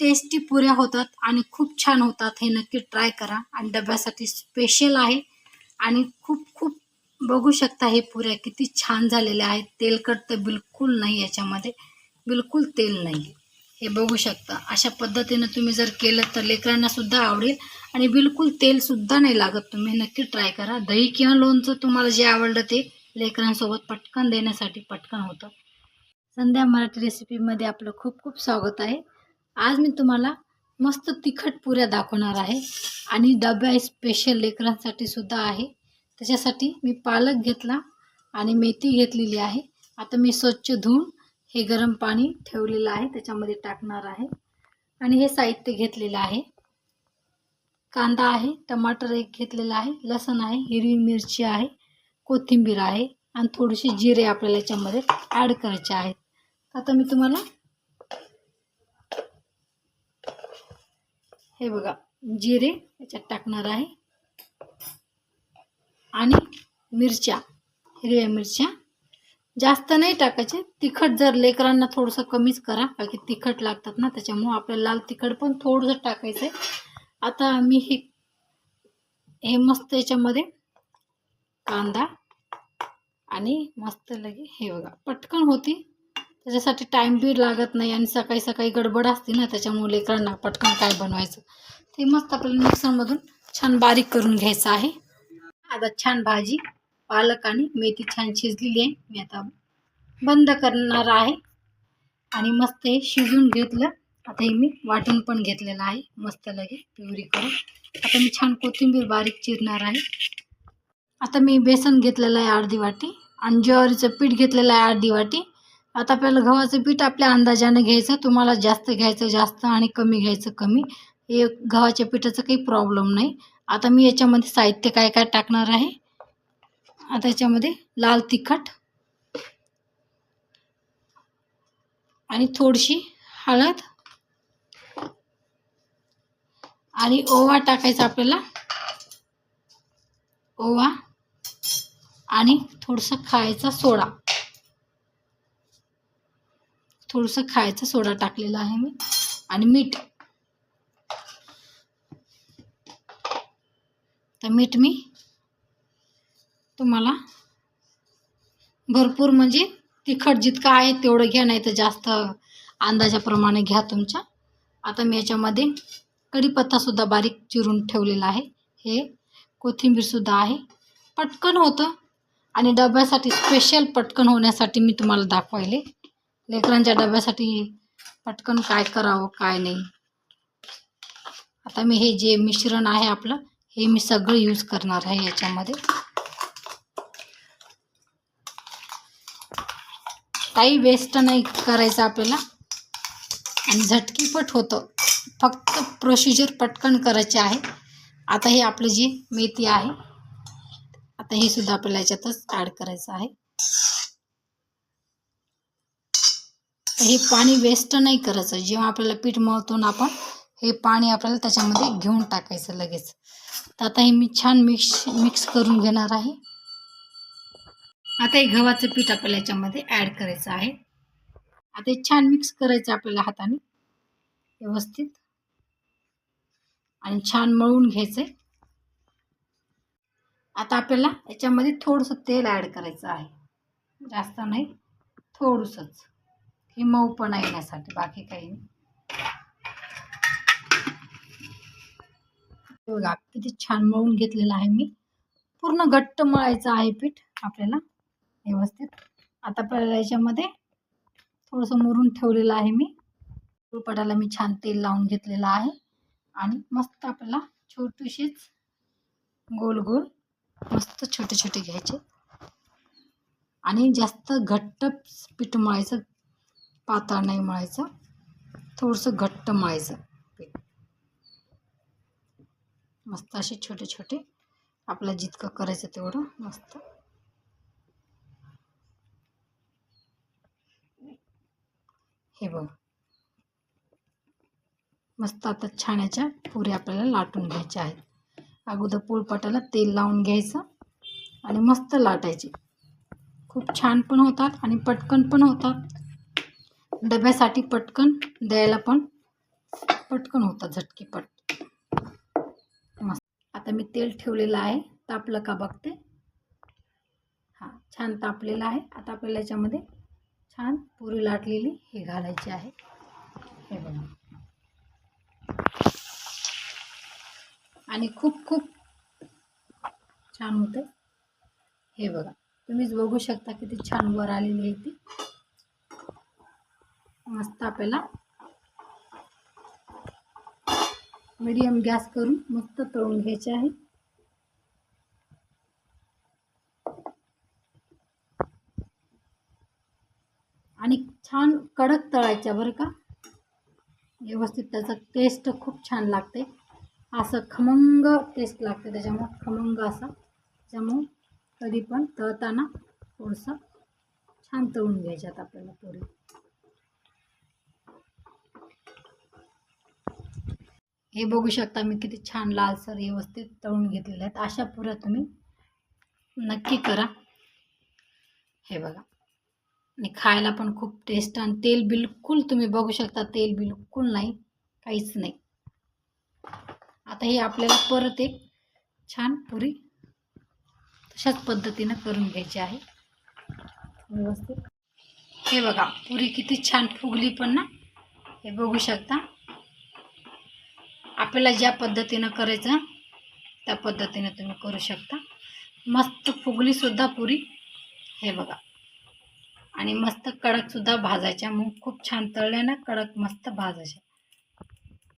Tasty पुऱ्या होतात आणि खूप छान होतात हे नक्की ट्राय करा. आणि डब्यासाठी स्पेशल आहे. आणि खूप खूप बघू शकता हे पुऱ्या किती छान झालेल्या आहेत. तेलकट तर बिलकुल नाही याच्यामध्ये. बिलकुल तेल नाही हे बघू शकता. अशा पद्धतीनं तुम्ही जर केलं तर लेकरांना सुद्धा आवडेल. आणि बिलकुल तेलसुद्धा नाही लागत. तुम्ही नक्की ट्राय करा. दही किंवा लोणचं तुम्हाला जे आवडलं ते लेकरांसोबत पटकन देण्यासाठी पटकन होतं. संध्या मराठी रेसिपीमध्ये आपलं खूप खूप स्वागत आहे. आज मी तुम्हाला मस्त तिखट पुऱ्या दाखवणार आहे. आणि डब्या स्पेशल लेकरांसाठी सुद्धा आहे. त्याच्यासाठी मी पालक घेतला आणि मेथी घेतलेली आहे. आता मी स्वच्छ धुवून हे गरम पाणी ठेवलेलं आहे. त्याच्यामध्ये टाकणार आहे. आणि हे साहित्य घेतलेलं आहे. कांदा आहे टमाटर एक घेतलेला आहे लसण आहे हिरवी मिरची आहे कोथिंबीर आहे आणि थोडीशी जिरे आपल्याला याच्यामध्ये ॲड करायचे आहेत. आता मी तुम्हाला हे बघा जिरे याच्यात टाकणार आहे. आणि मिरच्या हिरव्या मिरच्या. जास्त नाही टाकायचे तिखट जर लेकरांना थोडंसं कमीच करा कारण की तिखट लागतात ना त्याच्यामुळं आपल्याला लाल तिखट पण थोडंसं टाकायचं आहे आता मी हे हे मस्त याच्यामध्ये कांदा आणि मस्त लगे हे बघा पटकन होती. त्याच्यासाठी टाईम बी लागत नाही आणि सकाळी सकाळी गडबड असते ना त्याच्यामुळे लेकरांना पटकन काय बनवायचं? ते मस्त आपल्याला मिक्सरमधून छान बारीक करून घ्यायचं आहे. आता छान भाजी पालक आणि मेथी छान शिजलेली आहे. मी आता बंद करणार आहे. आणि मस्त हे शिजून घेतलं. आता हे मी वाटून पण घेतलेलं आहे. मस्त लगे प्युरी करून. आता मी छान कोथिंबीर बारीक चिरणार आहे. आता मी बेसन घेतलेलं आहे अर्धी वाटी. आणि ज्वारीचं पीठ घेतलेलं आहे अर्धी वाटी. आता आपल्याला गव्हाचं पीठ आपल्या अंदाजाने घ्यायचं तुम्हाला जास्त घ्यायचं जास्त आणि कमी घ्यायचं कमी हे गव्हाच्या पिठाचं काही प्रॉब्लेम नाही. आता मी याच्यामध्ये साहित्य काय काय टाकणार आहे? आता याच्यामध्ये लाल तिखट आणि थोडीशी हळद आणि ओवा टाकायचा आपल्याला. ओवा आणि थोडंसं खायचा सोडा. थोडंसं खायचा सोडा टाकलेला आहे मी. आणि मीठ. तर मीठ मी तुम्हाला भरपूर म्हणजे तिखट जितकं आहे तेवढं घ्या नाही तर जास्त अंदाजाप्रमाणे घ्या तुमच्या. आता मी याच्यामध्ये कढीपत्तासुद्धा बारीक चिरून ठेवलेला आहे. हे कोथिंबीरसुद्धा आहे. पटकन होतं. आणि डब्यासाठी स्पेशल पटकन होण्यासाठी मी तुम्हाला दाखवायले. लेकरांच्या डब्यासाठी पटकन काय करावं काय नाही. आता मी हे जे मिश्रण आहे आपलं हे मी सगळं यूज करणार आहे याच्यामध्ये. काही वेस्ट नाही करायचं आपल्याला. आणि झटकीपट होतं. फक्त प्रोसिजर पटकन करायचे आहे. आता हे आपलं जी मेथी आहे आता हे सुद्धा आपल्याला याच्यातच ॲड करायचं आहे. हे पाणी वेस्ट नाही करायचं. जेव्हा आपल्याला पीठ मळतो ना आपण हे पाणी आपल्याला त्याच्यामध्ये घेऊन टाकायचं लगेच. तर आता हे मी छान मिक्स मिक्स करून घेणार आहे. आता हे गव्हाचं पीठ आपल्याला याच्यामध्ये ॲड करायचं आहे. आता हे छान मिक्स करायचं आपल्याला हाताने. व्यवस्थित. आणि छान मळून घ्यायचं आहे आता आपल्याला याच्यामध्ये थोडंसं तेल ॲड करायचं आहे. जास्त नाही थोडंसंच. ही मऊपणा येण्यासाठी बाकी काही नाही. बघा किती छान मळून घेतलेलं आहे मी. पूर्ण घट्ट मळायचं आहे पीठ आपल्याला व्यवस्थित. आता आपल्याला याच्यामध्ये थोडंसं मुरून ठेवलेलं आहे मी. पडायला मी छान तेल लावून घेतलेलं आहे. आणि मस्त आपल्याला छोटीशीच गोल गोल मस्त छोटे छोटे घ्यायचे. आणि जास्त घट्ट पीठ मळायचं पातळ नाही मळायचं. थोडंसं घट्ट मळायचं पीठ. मस्त असे छोटे छोटे. आपल्याला जितकं करायचं तेवढं मस्त. हे बघ. मस्त आता छान याच्या पुऱ्या आपल्याला लाटून घ्यायच्या आहेत. अगोदर पोळपाटाला तेल लावून घ्यायचं आणि मस्त लाटायचे. खूप छान पण होतात आणि पटकन पण होतात. डब्यासाठी पटकन द्यायला पण पटकन होतात झटकीपट मस्त. आता मी तेल ठेवलेलं आहे तापलं का बघते. हां छान तापलेलं आहे. आता आपल्याला याच्यामध्ये छान पुरी लाटलेली हे घालायची आहे. हे बघा. आणि खूप खूप छान होते हे बघा. तुम्हीच बघू शकता किती छान वर आलेली आहे ती. मस्त आपल्याला मिडियम गॅस करून मस्त तळून घ्यायचे आहे. आणि छान कडक तळायच्या बरं का. व्यवस्थित त्याचं टेस्ट खूप छान लागते. असं खमंग टेस्ट लागते त्याच्यामुळं खमंग असा. त्याच्यामुळं कधी पण तळताना थोडंसं छान तळून घ्यायच्यात आपल्याला पुरी. हे बघू शकता मी किती छान लालसर व्यवस्थित तळून घेतलेले आहेत. अशा पुऱ्या तुम्ही नक्की करा. हे बघा. आणि खायला पण खूप टेस्ट आणि तेल बिलकुल तुम्ही बघू शकता तेल बिलकुल नाही काहीच नाही. आता हे आपल्याला परत एक छान पुरी तशाच पद्धतीनं करून घ्यायची आहे. व्यवस्थित. हे बघा पुरी किती छान फुगली पण ना. हे बघू शकता. आपल्याला ज्या पद्धतीनं करायचं त्या पद्धतीनं तुम्ही करू शकता. मस्त फुगलीसुद्धा पुरी. हे बघा. आणि मस्त कडकसुद्धा भाजायच्या मग खूप छान तळल्या ना कडक मस्त भाजायच्या